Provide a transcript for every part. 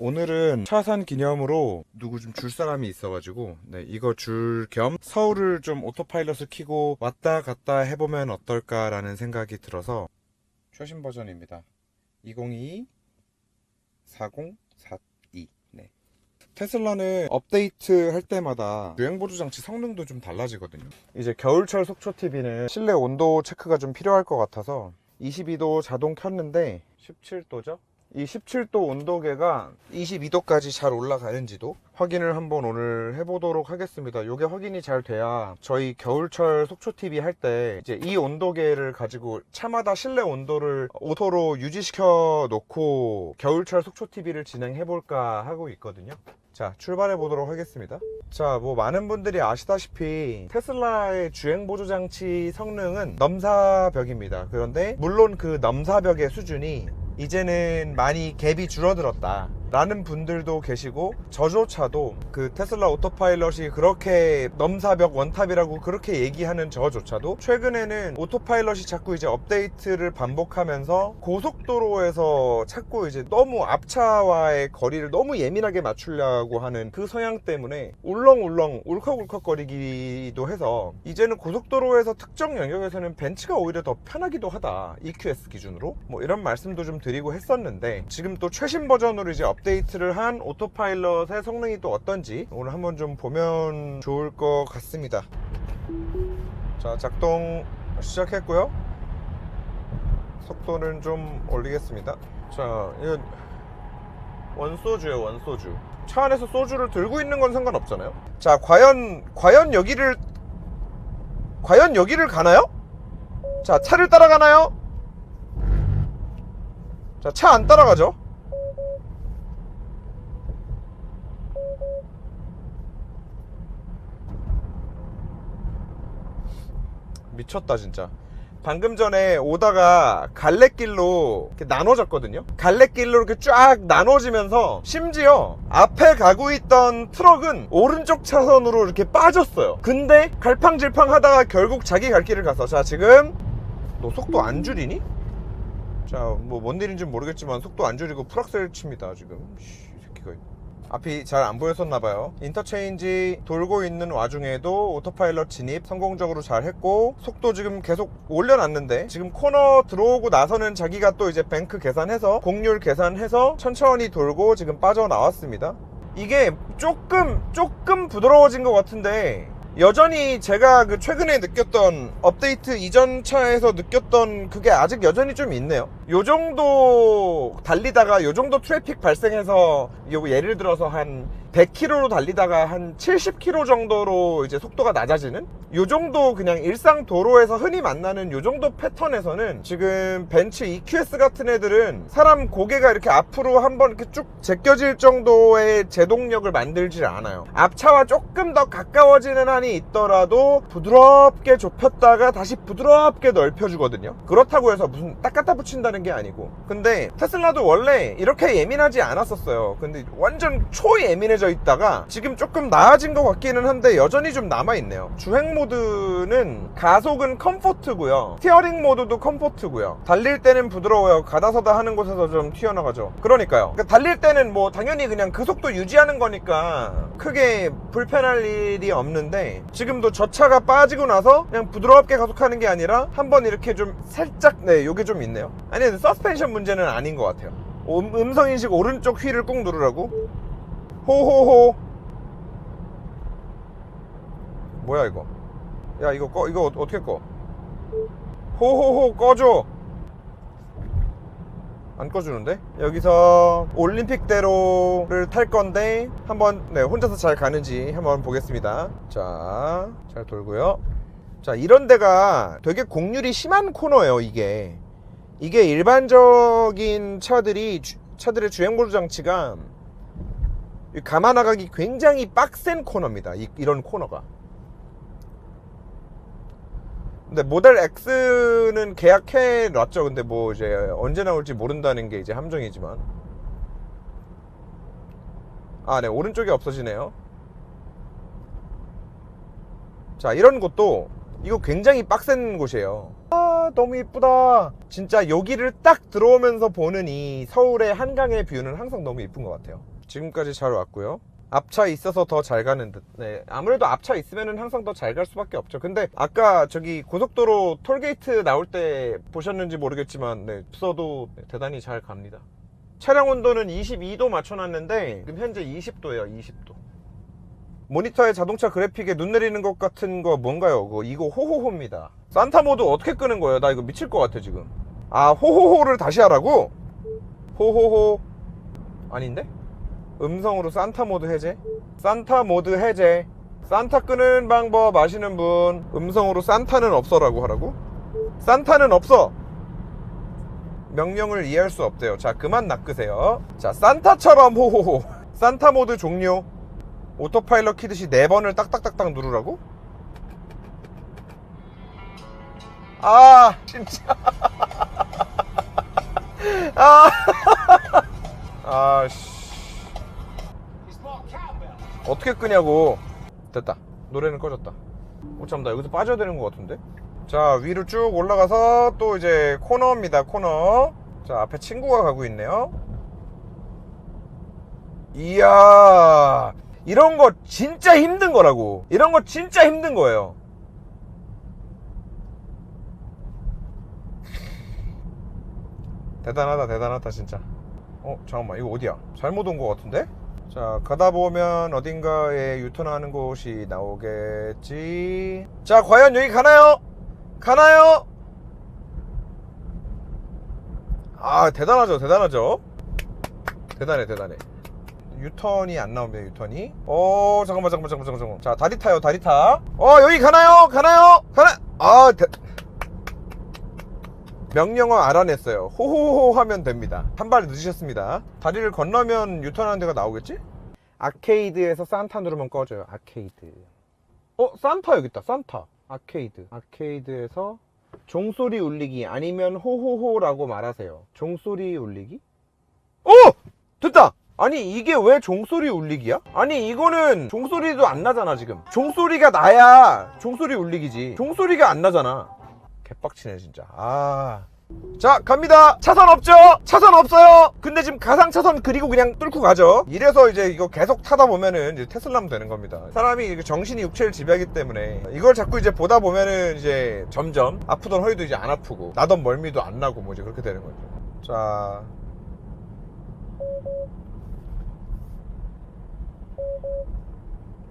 오늘은 차산 기념으로 누구 좀 줄 사람이 있어가지고 네, 이거 줄 겸 서울을 좀 오토파일럿을 키고 왔다 갔다 해보면 어떨까라는 생각이 들어서 최신 버전입니다. 2022 4042 네. 테슬라는 업데이트 할 때마다 주행 보조 장치 성능도 좀 달라지거든요. 이제 겨울철 속초 TV는 실내 온도 체크가 좀 필요할 것 같아서 22도 자동 켰는데 17도죠? 이 17도 온도계가 22도까지 잘 올라가는지도 확인을 한번 오늘 해보도록 하겠습니다. 이게 확인이 잘 돼야 저희 겨울철 속초 TV 할 때 이제 이 온도계를 가지고 차마다 실내 온도를 오토로 유지시켜 놓고 겨울철 속초 TV를 진행해 볼까 하고 있거든요. 자, 출발해 보도록 하겠습니다. 자, 뭐 많은 분들이 아시다시피 테슬라의 주행 보조 장치 성능은 넘사벽입니다. 그런데 물론 그 넘사벽의 수준이 이제는 많이 갭이 줄어들었다. 라는 분들도 계시고 저조차도 그 테슬라 오토파일럿이 그렇게 넘사벽 원탑이라고 그렇게 얘기하는 저조차도 최근에는 오토파일럿이 자꾸 이제 업데이트를 반복하면서 고속도로에서 자꾸 이제 너무 앞차와의 거리를 너무 예민하게 맞추려고 하는 그 성향 때문에 울렁울렁 울컥울컥거리기도 해서 이제는 고속도로에서 특정 영역에서는 벤츠가 오히려 더 편하기도 하다. EQS 기준으로. 뭐 이런 말씀도 좀 드리고 했었는데 지금 또 최신 버전으로 이제 업 데이트를 한 오토파일럿의 성능이 또 어떤지 오늘 한번 좀 보면 좋을 것 같습니다. 자 작동 시작했고요. 속도는 좀 올리겠습니다. 자 이건 원소주예요 원소주. 차 안에서 소주를 들고 있는 건 상관없잖아요. 자 과연 과연 여기를 과연 여기를 가나요? 자 차를 따라가나요? 자 차 안 따라가죠 미쳤다 진짜. 방금 전에 오다가 갈래길로 이렇게 나눠졌거든요? 갈래길로 이렇게 쫙 나눠지면서 심지어 앞에 가고 있던 트럭은 오른쪽 차선으로 이렇게 빠졌어요. 근데 갈팡질팡 하다가 결국 자기 갈 길을 가서 자 지금 너 속도 안 줄이니? 자 뭐 뭔 일인지 모르겠지만 속도 안 줄이고 풀악셀 칩니다 지금 앞이 잘 안 보였었나봐요. 인터체인지 돌고 있는 와중에도 오토파일럿 진입 성공적으로 잘 했고 속도 지금 계속 올려놨는데 지금 코너 들어오고 나서는 자기가 또 이제 뱅크 계산해서 공률 계산해서 천천히 돌고 지금 빠져나왔습니다. 이게 조금 조금 부드러워진 것 같은데 여전히 제가 그 최근에 느꼈던 업데이트 이전 차에서 느꼈던 그게 아직 여전히 좀 있네요. 요 정도 달리다가 요 정도 트래픽 발생해서 요 예를 들어서 한 100km로 달리다가 한 70km 정도로 이제 속도가 낮아지는 요 정도 그냥 일상 도로에서 흔히 만나는 요 정도 패턴에서는 지금 벤츠 EQS 같은 애들은 사람 고개가 이렇게 앞으로 한번 이렇게 쭉 제껴질 정도의 제동력을 만들질 않아요. 앞차와 조금 더 가까워지는 한이 있더라도 부드럽게 좁혔다가 다시 부드럽게 넓혀주거든요. 그렇다고 해서 무슨 딱 갖다 붙인다는 게 아니고. 근데 테슬라도 원래 이렇게 예민하지 않았었어요. 근데 완전 초예민해져 있다가 지금 조금 나아진 것 같기는 한데 여전히 좀 남아있네요. 주행 모드는 가속은 컴포트고요. 스티어링 모드도 컴포트고요. 달릴 때는 부드러워요. 가다서다 하는 곳에서 좀 튀어나가죠. 그러니까요. 그러니까 달릴 때는 뭐 당연히 그냥 그 속도 유지하는 거니까 크게 불편할 일이 없는데 지금도 저 차가 빠지고 나서 그냥 부드럽게 가속하는 게 아니라 한번 이렇게 좀 살짝 네 요게 좀 있네요. 아니 서스펜션 문제는 아닌 것 같아요. 음, 음성인식 오른쪽 휠을 꾹 누르라고 호호호. 뭐야 이거? 야 이거 꺼 이거 어- 어떻게 꺼? 호호호 꺼줘. 안 꺼주는데? 여기서 올림픽대로를 탈 건데 한번 네 혼자서 잘 가는지 한번 보겠습니다. 자 잘 돌고요. 자 이런 데가 되게 공률이 심한 코너예요 이게. 이게 일반적인 차들이 주- 차들의 주행 보조 장치가 이 가마 나가기 굉장히 빡센 코너입니다. 이, 이런 코너가. 근데 모델 X는 계약해 놨죠. 근데 뭐 이제 언제 나올지 모른다는 게 이제 함정이지만. 아, 네. 오른쪽이 없어지네요. 자, 이런 곳도 이거 굉장히 빡센 곳이에요. 아, 아 너무 이쁘다 진짜 여기를 딱 들어오면서 보는 이 서울의 한강의 뷰는 항상 너무 이쁜 것 같아요 지금까지 잘 왔고요 앞차 있어서 더 잘 가는 듯. 네. 아무래도 앞차 있으면 항상 더 잘 갈 수밖에 없죠. 근데 아까 저기 고속도로 톨게이트 나올 때 보셨는지 모르겠지만, 네. 없어도 대단히 잘 갑니다. 차량 온도는 22도 맞춰놨는데, 지금 현재 20도예요, 20도. 모니터에 자동차 그래픽에 눈 내리는 것 같은 거 뭔가요? 그거 이거 호호호입니다. 산타 모드 어떻게 끄는 거예요? 나 이거 미칠 것 같아, 지금. 아, 호호호를 다시 하라고? 호호호. 아닌데? 음성으로 산타 모드 해제? 산타 모드 해제. 산타 끄는 방법 아시는 분 음성으로 산타는 없어라고 하라고? 산타는 없어. 명령을 이해할 수 없대요. 자 그만 낚으세요. 자 산타처럼 호호호. 산타 모드 종료. 오토파일럿 키듯이 4번을 딱딱딱딱 누르라고? 아 진짜. 아. 아씨 어떻게 끄냐고. 됐다. 노래는 꺼졌다. 어참 나 여기서 빠져야 되는 것 같은데? 자 위로 쭉 올라가서 또 이제 코너입니다 코너. 자 앞에 친구가 가고 있네요. 이야 이런 거 진짜 힘든 거라고. 이런 거 진짜 힘든 거예요. 대단하다 대단하다 진짜. 어 잠깐만. 이거 어디야? 잘못 온것 같은데 자 가다 보면 어딘가에 유턴하는 곳이 나오겠지. 자 과연 여기 가나요? 가나요? 아 대단하죠 대단하죠? 대단해 대단해. 유턴이 안 나옵니다 유턴이. 어 잠깐만 잠깐만 잠깐만 잠깐만. 자 다리 타요 다리 타어 여기 가나요? 가나요? 가나 아 대... 명령어 알아냈어요. 호호호 하면 됩니다. 한 발 늦으셨습니다. 다리를 건너면 유턴하는 데가 나오겠지? 아케이드에서 산타 누르면 꺼져요. 아케이드. 어, 산타 여기 있다. 산타. 아케이드. 아케이드에서 종소리 울리기 아니면 호호호라고 말하세요. 종소리 울리기? 어! 됐다! 아니 이게 왜 종소리 울리기야? 아니 이거는 종소리도 안 나잖아 지금 종소리가 나야 종소리 울리기지 종소리가 안 나잖아 개빡치네 진짜. 아. 자 갑니다. 차선 없죠? 차선 없어요. 근데 지금 가상 차선 그리고 그냥 뚫고 가죠. 이래서 이제 이거 계속 타다 보면은 이제 테슬라면 되는 겁니다. 사람이 정신이 육체를 지배하기 때문에 이걸 자꾸 이제 보다 보면은 이제 점점 아프던 허리도 이제 안 아프고 나던 멀미도 안 나고 뭐 이제 그렇게 되는 거죠. 자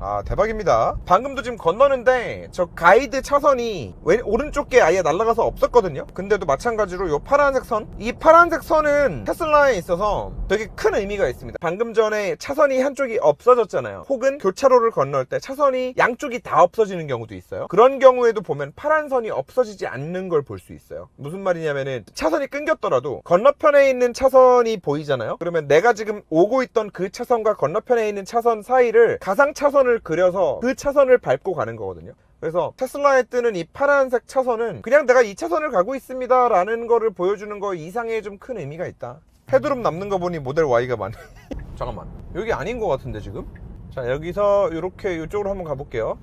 아 대박입니다. 방금도 지금 건너는데 저 가이드 차선이 왼, 오른쪽에 아예 날아가서 없었거든요? 근데도 마찬가지로 요 파란색 선이 파란색 선은 테슬라에 있어서 되게 큰 의미가 있습니다. 방금 전에 차선이 한쪽이 없어졌잖아요. 혹은 교차로를 건널 때 차선이 양쪽이 다 없어지는 경우도 있어요. 그런 경우에도 보면 파란 선이 없어지지 않는 걸 볼 수 있어요. 무슨 말이냐면은 차선이 끊겼더라도 건너편에 있는 차선이 보이잖아요? 그러면 내가 지금 오고 있던 그 차선과 건너편에 있는 차선 사이를 가상 차선 을 그려서 그 차선을 밟고 가는 거거든요. 그래서 테슬라에 뜨는 이 파란색 차선은 그냥 내가 이 차선을 가고 있습니다 라는 거를 보여주는 거 이상의 좀 큰 의미가 있다. 헤드룸 남는 거 보니 모델 Y가 많네. 잠깐만. 여기 아닌 것 같은데 지금? 자 여기서 이렇게 이쪽으로 한번 가볼게요.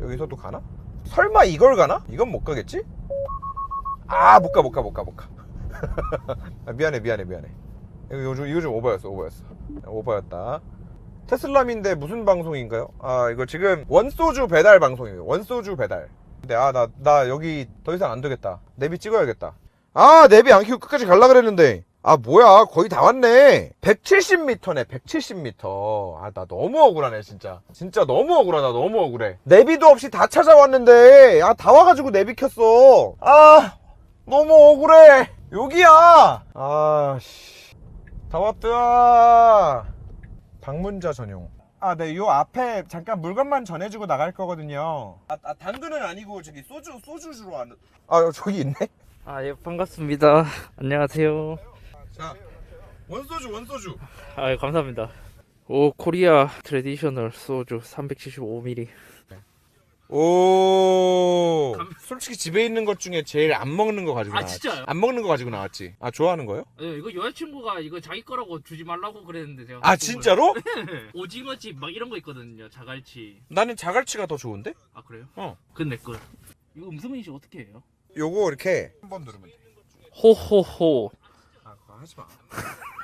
여기서도 가나? 설마 이걸 가나? 이건 못 가겠지? 아 못 가 못 가 못 가 못가. 아, 미안해 미안해 미안해. 이거 좀, 이거 좀 오버였어 오버였어. 오버였다 테슬람인데 무슨 방송인가요? 아 이거 지금 원소주 배달 방송이에요. 원소주 배달. 근데 아나나 여기 더 이상 안 되겠다. 내비 찍어야겠다. 아 내비 안 키고 끝까지 갈라 그랬는데. 아 뭐야? 거의 다 왔네. 170m네 170m 아 나 너무 억울하네 진짜. 진짜 너무 억울하다 너무 억울해. 내비도 없이 다 찾아왔는데. 아 다 와가지고 내비 켰어. 아 너무 억울해. 여기야. 아씨. 다 왔다 방문자 전용. 아, 네, 요 앞에 잠깐 물건만 전해주고 나갈 거거든요. 아, 아 당근은 아니고 저기 소주 소주 주러 왔는. 아, 저기 있네. 아, 예, 반갑습니다. 안녕하세요. 자, 원소주 원소주. 아, 예, 감사합니다. 오, 코리아 트레디셔널 소주 375ml. 오. 솔직히 집에 있는 것 중에 제일 안 먹는 거 가지고 아, 나왔지. 진짜요? 안 먹는 거 가지고 나왔지. 아, 좋아하는 거요? 네, 이거 여자친구가 이거 자기 거라고 주지 말라고 그랬는데 제가 아, 그걸- 진짜로? 오징어집 막 이런 거 있거든요 자갈치 나는 자갈치가 더 좋은데? 아 그래요? 어. 그건 내거 이거 음성인식 어떻게 해요? 요거 이렇게 한 번 누르면 돼. 호호호. 아, 그거 하지 마.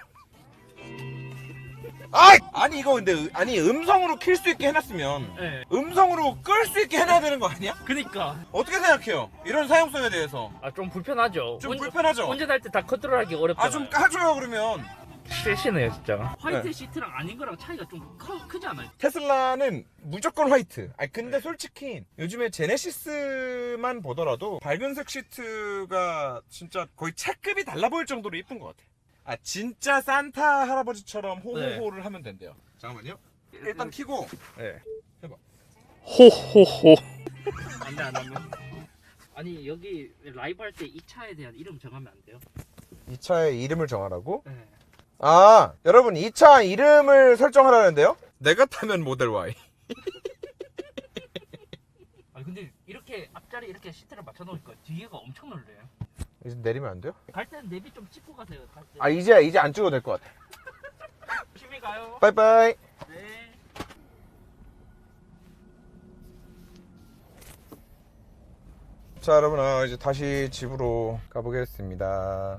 아! 아니 이거 근데 으- 아니 음성으로 킬 수 있게 해놨으면 네. 음성으로 끌 수 있게 해놔야 되는 거 아니야? 그니까 어떻게 생각해요? 이런 사용성에 대해서 아 좀 불편하죠. 좀 운- 불편하죠? 운전할 때 다 컨트롤하기 어렵잖아요. 아 좀 까줘요 그러면 실시네요 진짜. 화이트 네. 시트랑 아닌 거랑 차이가 좀 커, 크지 않아요? 테슬라는 무조건 화이트. 아 근데 솔직히 요즘에 제네시스만 보더라도 밝은색 시트가 진짜 거의 차급이 달라 보일 정도로 이쁜 것 같아. 아 진짜 산타 할아버지처럼 호호호를 하면 된대요. 잠깐만요. 일단 키고. 네. 호호호. 안돼 안돼. 아니 여기 라이브 할 때 이 차에 대한 이름 정하면 안 돼요? 이 차의 이름을 정하라고? 네. 아 여러분 이 차 이름을 설정하라는데요? 내가 타면 모델 Y. 아 근데 이렇게 앞자리 이렇게 시트를 맞춰 놓으니까 뒤에가 엄청 넓네요. 이제 내리면 안 돼요? 갈 때는 내비 좀 찍고 가세요. 갈 때. 아 이제 이제 안 찍어도 될 것 같아. 조심히 가요. 빠이빠이. 네. 자 여러분 어, 이제 다시 집으로 가보겠습니다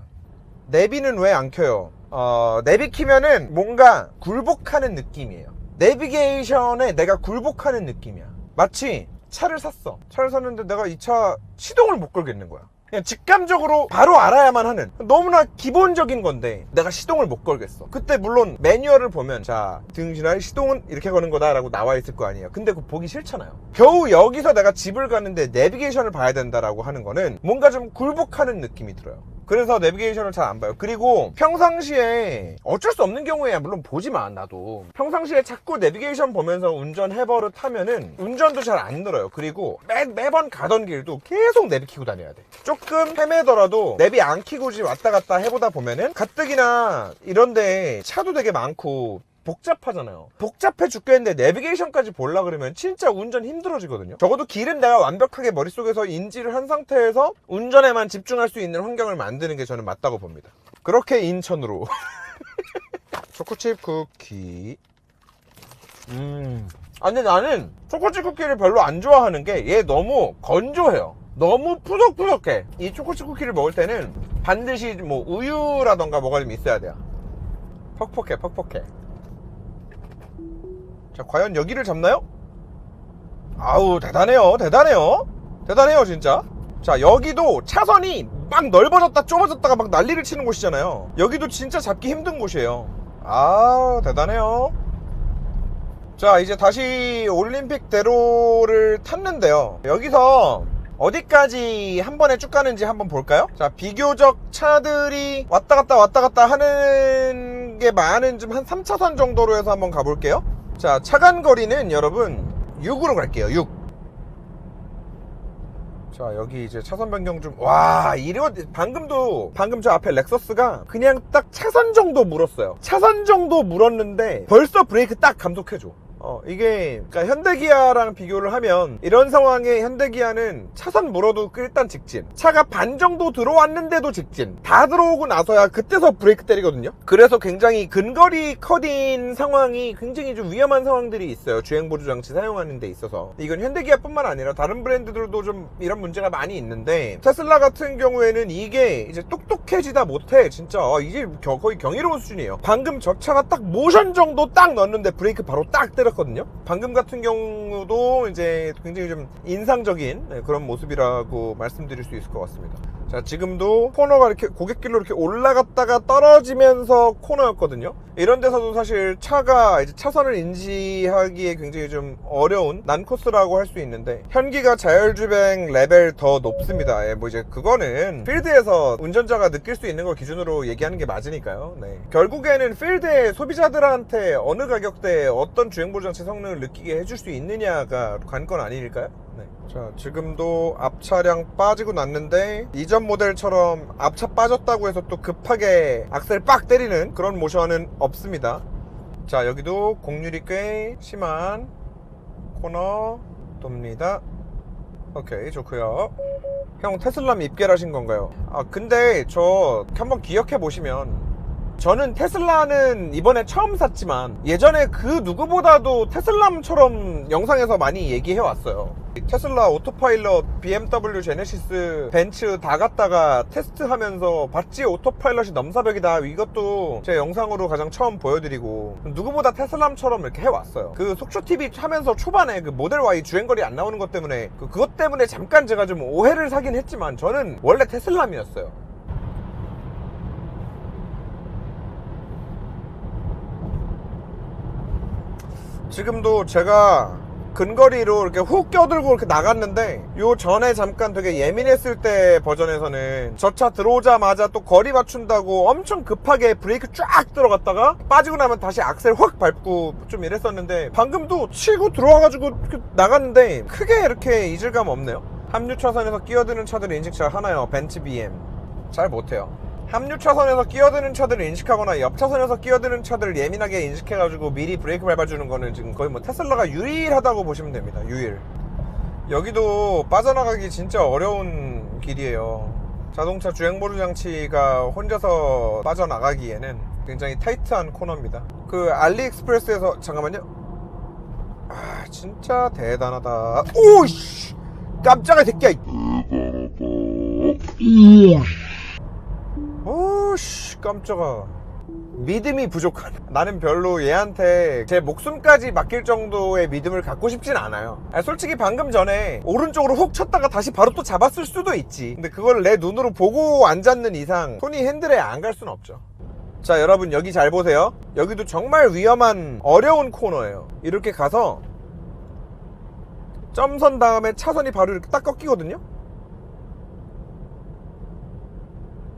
내비는 왜 안 켜요? 어, 내비 키면은 뭔가 굴복하는 느낌이에요 내비게이션에 내가 굴복하는 느낌이야 마치 차를 샀어 차를 샀는데 내가 이 차 시동을 못 걸겠는 거야 그냥 직감적으로 바로 알아야만 하는 너무나 기본적인 건데 내가 시동을 못 걸겠어. 그때 물론 매뉴얼을 보면 자 등신할 시동은 이렇게 거는 거다 라고 나와 있을 거 아니에요. 근데 그거 보기 싫잖아요. 겨우 여기서 내가 집을 가는데 내비게이션을 봐야 된다라고 하는 거는 뭔가 좀 굴복하는 느낌이 들어요 그래서 내비게이션을 잘 안 봐요. 그리고 평상시에 어쩔 수 없는 경우에야 물론 보지 마 나도. 평상시에 자꾸 내비게이션 보면서 운전 해버릇 하면은 운전도 잘 안 늘어요. 그리고 매, 매번 가던 길도 계속 내비 키고 다녀야 돼. 조금 헤매더라도 내비 안 키고 지 왔다 갔다 해보다 보면은 가뜩이나 이런데 차도 되게 많고 복잡하잖아요. 복잡해 죽겠는데 내비게이션까지 보려 그러면 진짜 운전 힘들어지거든요. 적어도 길은 내가 완벽하게 머릿속에서 인지를 한 상태에서 운전에만 집중할 수 있는 환경을 만드는 게 저는 맞다고 봅니다. 그렇게 인천으로 초코칩 쿠키. 음. 아 근데 나는 초코칩 쿠키를 별로 안 좋아하는 게 얘 너무 건조해요. 너무 푸석푸석해. 이 초코칩 쿠키를 먹을 때는 반드시 뭐 우유라던가 뭐가 좀 있어야 돼요. 퍽퍽해, 퍽퍽해. 자, 과연 여기를 잡나요? 아우, 대단해요. 대단해요. 대단해요, 진짜. 자, 여기도 차선이 막 넓어졌다 좁아졌다가 막 난리를 치는 곳이잖아요. 여기도 진짜 잡기 힘든 곳이에요. 아, 대단해요. 자, 이제 다시 올림픽대로를 탔는데요. 여기서 어디까지 한 번에 쭉 가는지 한번 볼까요? 자, 비교적 차들이 왔다 갔다 왔다 갔다 하는 게 많은 좀 한 3차선 정도로 해서 한번 가볼게요. 자, 차간 거리는 여러분 6으로 갈게요. 6. 자, 여기 이제 차선 변경 좀, 와, 이거, 방금도, 방금 저 앞에 렉서스가 그냥 딱 차선 정도 물었어요. 차선 정도 물었는데 벌써 브레이크 딱 감속해줘. 어, 이게, 그러니까 현대기아랑 비교를 하면 이런 상황에 현대기아는 차선 물어도 일단 직진. 차가 반 정도 들어왔는데도 직진. 다 들어오고 나서야 그때서 브레이크 때리거든요. 그래서 굉장히 근거리 컷인 상황이 굉장히 좀 위험한 상황들이 있어요. 주행보조 장치 사용하는 데 있어서. 이건 현대기아뿐만 아니라 다른 브랜드들도 좀 이런 문제가 많이 있는데 테슬라 같은 경우에는 이게 이제 똑똑해지다 못해. 진짜 어, 이제 겨- 거의 경이로운 수준이에요. 방금 저 차가 딱 모션 정도 딱 넣었는데 브레이크 바로 딱 때 렸거든요. 방금 같은 경우도 이제 굉장히 좀 인상적인 네, 그런 모습이라고 말씀드릴 수 있을 것 같습니다. 자, 지금도 코너가 이렇게 고객길로 이렇게 올라갔다가 떨어지면서 코너였거든요. 이런 데서도 사실 차가 이제 차선을 인지하기에 굉장히 좀 어려운 난 코스라고 할 수 있는데 현기가 자율주행 레벨 더 높습니다. 예, 뭐 이제 그거는 필드에서 운전자가 느낄 수 있는 걸 기준으로 얘기하는 게 맞으니까요. 네. 결국에는 필드의 소비자들한테 어느 가격대에 어떤 주행보장치 성능을 느끼게 해줄 수 있느냐가 관건 아닐까요? 네. 자, 지금도 앞차량 빠지고 났는데 이전 모델처럼 앞차 빠졌다고 해서 또 급하게 악셀 빡 때리는 그런 모션은 없습니다. 자, 여기도 공률이 꽤 심한 코너 돕니다. 오케이, 좋고요. 형 테슬라 입계하신 건가요? 아, 근데 저 한번 기억해 보시면 저는 테슬라는 이번에 처음 샀지만 예전에 그 누구보다도 테슬람처럼 영상에서 많이 얘기해 왔어요. 테슬라 오토파일럿, BMW 제네시스, 벤츠 다 갔다가 테스트하면서 봤지 오토파일럿이 넘사벽이다. 이것도 제 영상으로 가장 처음 보여드리고 누구보다 테슬람처럼 이렇게 해왔어요. 그 속초 TV 하면서 초반에 그 모델 Y 주행거리 안 나오는 것 때문에 그- 그것 때문에 잠깐 제가 좀 오해를 사긴 했지만 저는 원래 테슬람이었어요. 지금도 제가 근거리로 이렇게 훅 껴들고 이렇게 나갔는데 요 전에 잠깐 되게 예민했을 때 버전에서는 저 차 들어오자마자 또 거리 맞춘다고 엄청 급하게 브레이크 쫙 들어갔다가 빠지고 나면 다시 악셀 확 밟고 좀 이랬었는데 방금도 치고 들어와가지고 나갔는데 크게 이렇게 이질감 없네요. 합류 차선에서 끼어드는 차들을 인식 잘 하나요? 벤츠 BM 잘 못해요 합류 차선에서 끼어드는 차들을 인식하거나 옆 차선에서 끼어드는 차들을 예민하게 인식해가지고 미리 브레이크 밟아주는 거는 지금 거의 뭐 테슬라가 유일하다고 보시면 됩니다. 유일. 여기도 빠져나가기 진짜 어려운 길이에요. 자동차 주행 보조 장치가 혼자서 빠져나가기에는 굉장히 타이트한 코너입니다. 그 알리익스프레스에서 잠깐만요. 아 진짜 대단하다. 오씨 깜짝아 새끼야. 오씨 깜짝아. 믿음이 부족한. 나는 별로 얘한테 제 목숨까지 맡길 정도의 믿음을 갖고 싶진 않아요. 아니, 솔직히 방금 전에 오른쪽으로 훅 쳤다가 다시 바로 또 잡았을 수도 있지. 근데 그걸 내 눈으로 보고 앉았는 이상 손이 핸들에 안 갈 수는 없죠. 자 여러분 여기 잘 보세요. 여기도 정말 위험한 어려운 코너예요. 이렇게 가서 점선 다음에 차선이 바로 이렇게 딱 꺾이거든요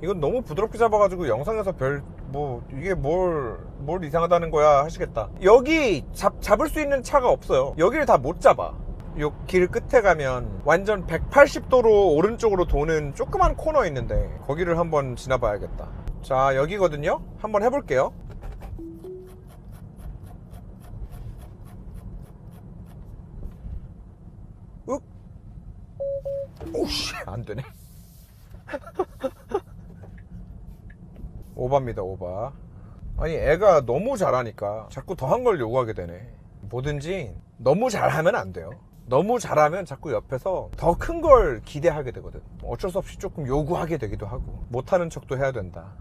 이건 너무 부드럽게 잡아가지고 영상에서 별 뭐 이게 뭘 뭘 이상하다는 거야 하시겠다. 여기 잡, 잡을 수 있는 차가 없어요. 여기를 다 못 잡아. 요 길 끝에 가면 완전 180도로 오른쪽으로 도는 조그만 코너 있는데 거기를 한번 지나봐야겠다. 자 여기거든요. 한번 해볼게요. 윽! 오씨 안되네 오바입니다 오바. 아니 애가 너무 잘하니까 자꾸 더한 걸 요구하게 되네. 뭐든지 너무 잘하면 안 돼요. 너무 잘하면 자꾸 옆에서 더 큰 걸 기대하게 되거든. 어쩔 수 없이 조금 요구하게 되기도 하고 못하는 척도 해야 된다